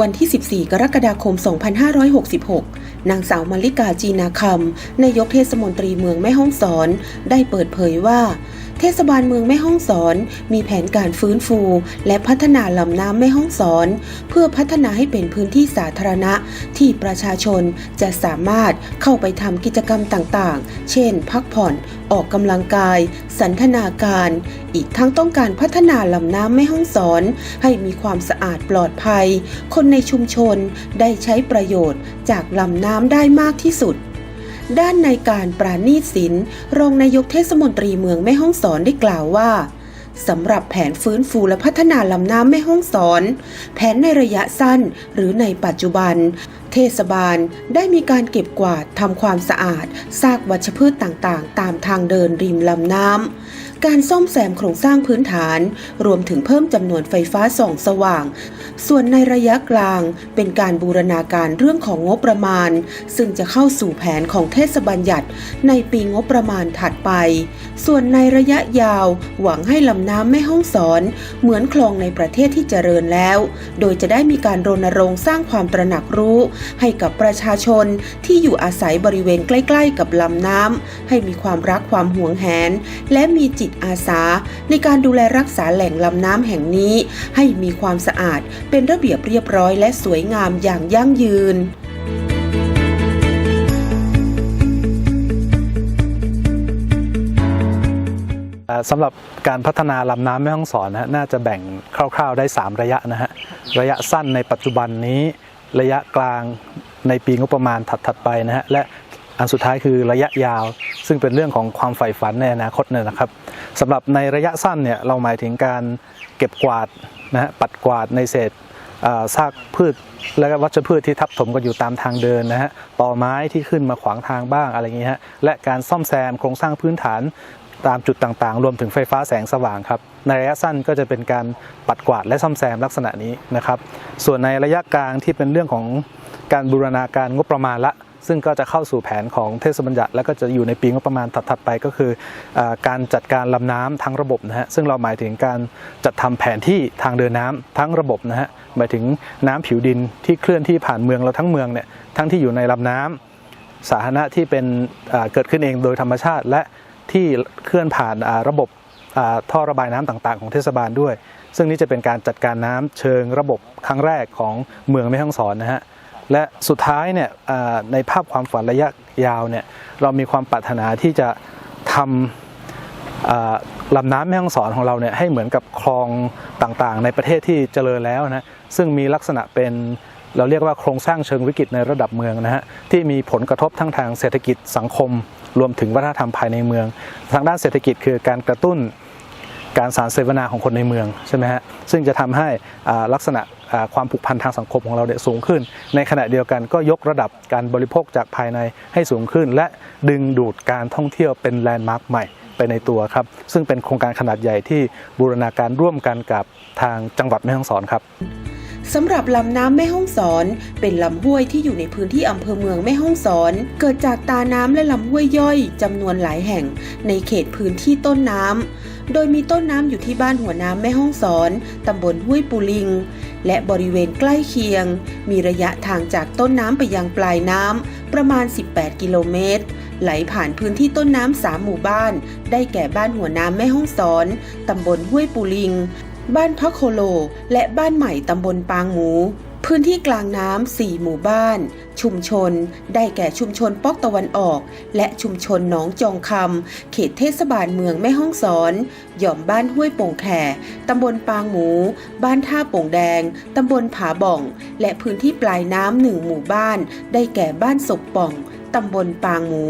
วันที่ 14 กรกฎาคม 2566 นางสาวมาริกาจีนาคำนายกเทศมนตรีเมืองแม่ฮ่องสอน ได้เปิดเผยว่า เทศบาลเมืองแม่ฮ่องสอน มีแผนการฟื้นฟู และพัฒนาลำน้ำแม่ฮ่องสอน เพื่อพัฒนาให้เป็นพื้นที่สาธารณะ ที่ประชาชนจะสามารถเข้าไปทำกิจกรรมต่างๆ เช่น พักผ่อน ออกกำลังกาย สันทนาการ อีกทั้งต้องการพัฒนาลำน้ำแม่ฮ่องสอน ให้มีความสะอาดปลอดภัย คนในชุมชนได้ใช้ประโยชน์จากลำน้ำได้มากที่สุด ด้านในการปราณีศิลป์รองนายกเทศมนตรีเมืองแม่ฮ่องสอนได้กล่าวว่าสำหรับแผนฟื้นฟูและพัฒนาลำน้ำแม่ฮ่องสอน แผนในระยะสั้นหรือในปัจจุบัน เทศบาลได้มีการเก็บกวาดทำความสะอาดซากวัชพืชต่างๆ ตามทางเดินริมลำน้ำ การซ่อมแซมโครงสร้างพื้นฐาน รวมถึงเพิ่มจำนวนไฟฟ้าส่องสว่าง ส่วนในระยะกลางเป็นการบูรณาการเรื่องของงบประมาณ ซึ่งจะเข้าสู่แผนของเทศบัญญัติในปีงบประมาณถัดไป ส่วนในระยะยาวหวังให้ลำน้ำแม่ห้องสอน เหมือนคลองในประเทศที่เจริญแล้ว โดยจะได้มีการรณรงค์สร้างความตระหนักรู้ ให้กับประชาชนที่อยู่อาศัยบริเวณใกล้ ๆ กับลำน้ำให้มีความรักความหวงแหน และมีจิตอาสา ในการดูแลรักษาแหล่งลำน้ำแห่งนี้ ให้มีความสะอาดเป็นระเบียบเรียบร้อยและสวยงามอย่างยั่งยืนสำหรับการพัฒนาลำน้ำแม่ฮ่องสอนนะฮะน่าจะแบ่งคร่าวๆได้ 3 ระยะนะฮะระยะสั้นในปัจจุบันนี้ ระยะกลางในปีงบประมาณถัดๆไปนะฮะและอันสุดท้ายคือระยะยาว ซึ่งเป็นเรื่องของความใฝ่ฝันในอนาคตเนี่ยนะครับ สำหรับในระยะสั้นเนี่ยเราหมายถึงการเก็บกวาดนะฮะปัดกวาดในเศษซากพืชและวัชพืชที่ทับถมกันอยู่ตามทางเดินนะฮะต่อไม้ที่ขึ้นมาขวางทางบ้างอะไรอย่างนี้ฮะและการซ่อมแซมโครงสร้างพื้นฐานตามจุดต่างๆ รวมถึงไฟฟ้าแสงสว่างครับ ในระยะสั้นก็จะเป็นการปัดกวาดและซ่อมแซมลักษณะนี้นะครับ ส่วนในระยะกลางที่เป็นเรื่องของการบูรณาการงบประมาณละ ซึ่งก็จะเข้าสู่แผนของเทศบัญญัติ แล้วก็จะอยู่ในปีงบประมาณถัดๆไปก็คืออการจัดการลำน้ำทั้งระบบนะฮะซึ่งเราหมายถึงการจัดทำแผนที่ทางเดินน้ำทั้งระบบนะฮะหมายถึงน้ำผิวดินที่เคลื่อนที่ผ่านเมืองเราทั้งเมืองเนี่ยทั้งที่อยู่ในลำน้ำสาธารณะที่เป็นเกิดขึ้นเองโดยธรรมชาติ และที่เคลื่อนผ่านระบบท่อระบายน้ำต่างๆ ของเทศบาลด้วย ซึ่งนี่จะเป็นการจัดการน้ำเชิงระบบครั้งแรกของเมืองแม่ฮ่องสอนนะฮะ และสุดท้ายเนี่ยในภาพความฝันระยะยาวเนี่ยเรามีความปรารถนาที่จะทำลำน้ำแม่ฮ่องสอนของเราเนี่ยให้เหมือนกับคลองต่างๆ ในประเทศที่เจริญแล้วนะซึ่งมีลักษณะเป็นเราเรียกว่าโครงสร้างเชิงวิกฤตในระดับเมืองนะฮะที่มีผลกระทบทั้งทางเศรษฐกิจสังคม รวมถึงวัฒนธรรมภายในเมือง ทางด้านเศรษฐกิจคือการกระตุ้นการสารเสวนาของคนในเมืองใช่ไหมฮะซึ่งจะทำให้ลักษณะ ความผูกพันทางสังคมของเราเนี่ยสูงขึ้น ในขณะเดียวกันก็ยกระดับการบริโภคจากภายในให้สูงขึ้น และดึงดูดการท่องเที่ยวเป็นแลนด์มาร์คใหม่ไปในตัวครับ ซึ่งเป็นโครงการขนาดใหญ่ที่บูรณาการร่วมกันกับทางจังหวัดแม่ฮ่องสอนครับ สำหรับลำน้ำแม่ฮ่องสอน เป็นลำห้วยที่อยู่ในพื้นที่อำเภอเมืองแม่ฮ่องสอน เกิดจากตาน้ำและลำห้วยย่อยจำนวนหลายแห่ง ในเขตพื้นที่ต้นน้ำ โดยมีต้นน้ำอยู่ที่บ้านหัวน้ำแม่ฮ่องสอนตำบลห้วยปูลิง และบริเวณใกล้เคียง มีระยะทางจากต้นน้ำไปยังปลายน้ำประมาณ 18 กิโลเมตร ไหลผ่านพื้นที่ต้นน้ำสามหมู่บ้าน ได้แก่บ้านหัวน้ำแม่ฮ่องสอนตำบลห้วยปูลิง บ้านพักโคโล และบ้านใหม่ตำบลปางหมู พื้นที่กลางน้ำสี่หมู่บ้าน ชุมชน ได้แก่ชุมชนป๊อกตะวันออก และชุมชนหนองจองคำเขตเทศบาลเมืองแม่ฮ่องสอน หย่อมบ้านห้วยโป่งแข่ตำบลปางหมู บ้านท่าโป่งแดง ตำบลผาบ่อง และพื้นที่ปลายน้ำหนึ่งหมู่บ้าน ได้แก่บ้านศกป่อง ตำบลปางหมู